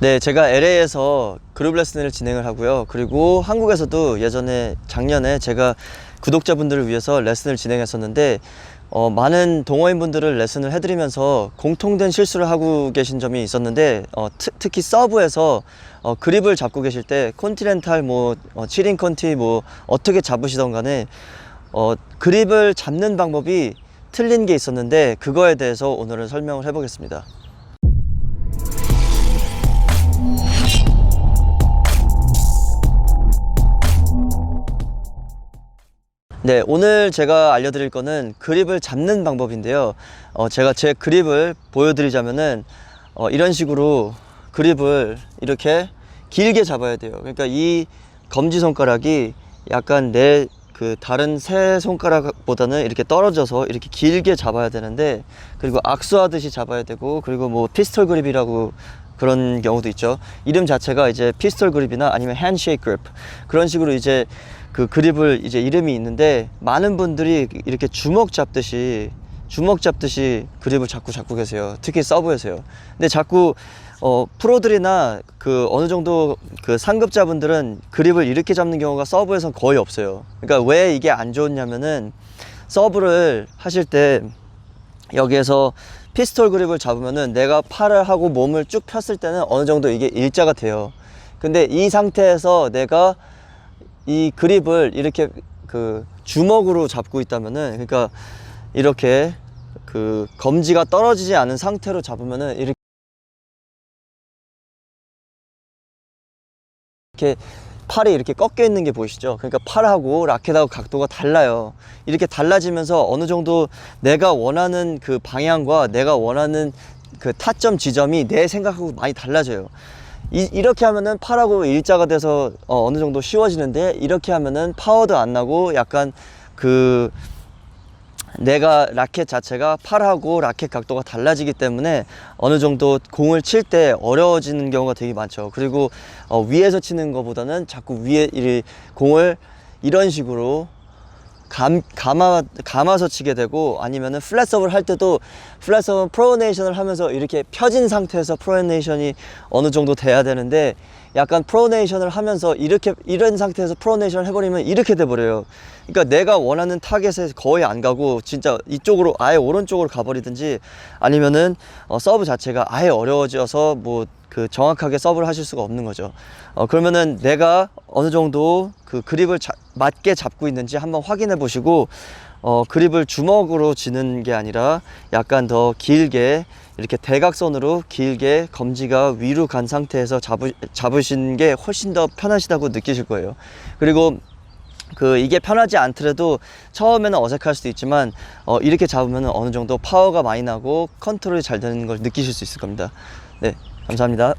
네, 제가 LA에서 그룹 레슨을 진행을 하고요. 그리고 한국에서도 예전에 작년에 제가 구독자분들을 위해서 레슨을 진행했었는데 어, 많은 동호인분들을 레슨을 해드리면서 공통된 실수를 하고 계신 점이 있었는데 어, 특, 히 서브에서 어, 그립을 잡고 계실 때 콘티넨탈 뭐 어, 7인 컨티 뭐 어떻게 잡으시던 간에 어, 그립을 잡는 방법이 틀린 게 있었는데 그거에 대해서 오늘은 설명을 해보겠습니다. 네, 오늘 제가 알려드릴 거는 그립을 잡는 방법인데요. 어, 제가 제 그립을 보여드리자면은 어, 이런 식으로 그립을 이렇게 길게 잡아야 돼요. 그러니까 이 검지 손가락이 약간 내 그 다른 세 손가락보다는 이렇게 떨어져서 이렇게 길게 잡아야 되는데 그리고 악수하듯이 잡아야 되고 그리고 뭐 피스톨 그립이라고 그런 경우도 있죠. 이름 자체가 이제 피스톨 그립이나 아니면 핸쉐이크 그립 그런 식으로 이제 그 그립을 이제 이름이 있는데 많은 분들이 이렇게 주먹 잡듯이 주먹 잡듯이 그립을 자꾸 잡고 계세요. 특히 서브에서요. 근데 자꾸 어 프로들이나 그 어느 정도 그 상급자분들은 그립을 이렇게 잡는 경우가 서브에선 거의 없어요. 그러니까 왜 이게 안 좋냐면은 서브를 하실 때 여기에서 피스톨 그립을 잡으면은 내가 팔을 하고 몸을 쭉 폈을 때는 어느 정도 이게 일자가 돼요. 근데 이 상태에서 내가 이 그립을 이렇게 그 주먹으로 잡고 있다면은 그러니까 이렇게 그 검지가 떨어지지 않은 상태로 잡으면은 이렇게 팔이 이렇게 꺾여 있는 게 보이시죠? 그러니까 팔하고 라켓하고 각도가 달라요. 이렇게 달라지면서 어느 정도 내가 원하는 그 방향과 내가 원하는 그 타점 지점이 내 생각하고 많이 달라져요. 이, 이렇게 하면은 팔하고 일자가 돼서 어, 어느 정도 쉬워지는데 이렇게 하면은 파워도 안 나고 약간 그 내가 라켓 자체가 팔하고 라켓 각도가 달라지기 때문에 어느 정도 공을 칠 때 어려워지는 경우가 되게 많죠. 그리고 어, 위에서 치는 것보다는 자꾸 위에 이 공을 이런 식으로 감, 감아, 감아서 치게 되고 아니면은 플랫서브를 할 때도 플랫서브 프로네이션을 하면서 이렇게 펴진 상태에서 프로네이션이 어느 정도 돼야 되는데 약간 프로네이션을 하면서 이렇게 이런 상태에서 프로네이션을 해버리면 이렇게 돼버려요. 그러니까 내가 원하는 타겟에 거의 안 가고 진짜 이쪽으로 아예 오른쪽으로 가버리든지 아니면은 어, 서브 자체가 아예 어려워져서 뭐 그 정확하게 서브를 하실 수가 없는 거죠. 어, 그러면은 내가 어느 정도 그 그립을 자- 맞게 잡고 있는지 한번 확인해 보시고 어, 그립을 주먹으로 쥐는 게 아니라 약간 더 길게 이렇게 대각선으로 길게 검지가 위로 간 상태에서 잡으, 잡으신 게 훨씬 더 편하시다고 느끼실 거예요. 그리고 그 이게 편하지 않더라도 처음에는 어색할 수도 있지만 어, 이렇게 잡으면 어느 정도 파워가 많이 나고 컨트롤이 잘 되는 걸 느끼실 수 있을 겁니다. 네, 감사합니다.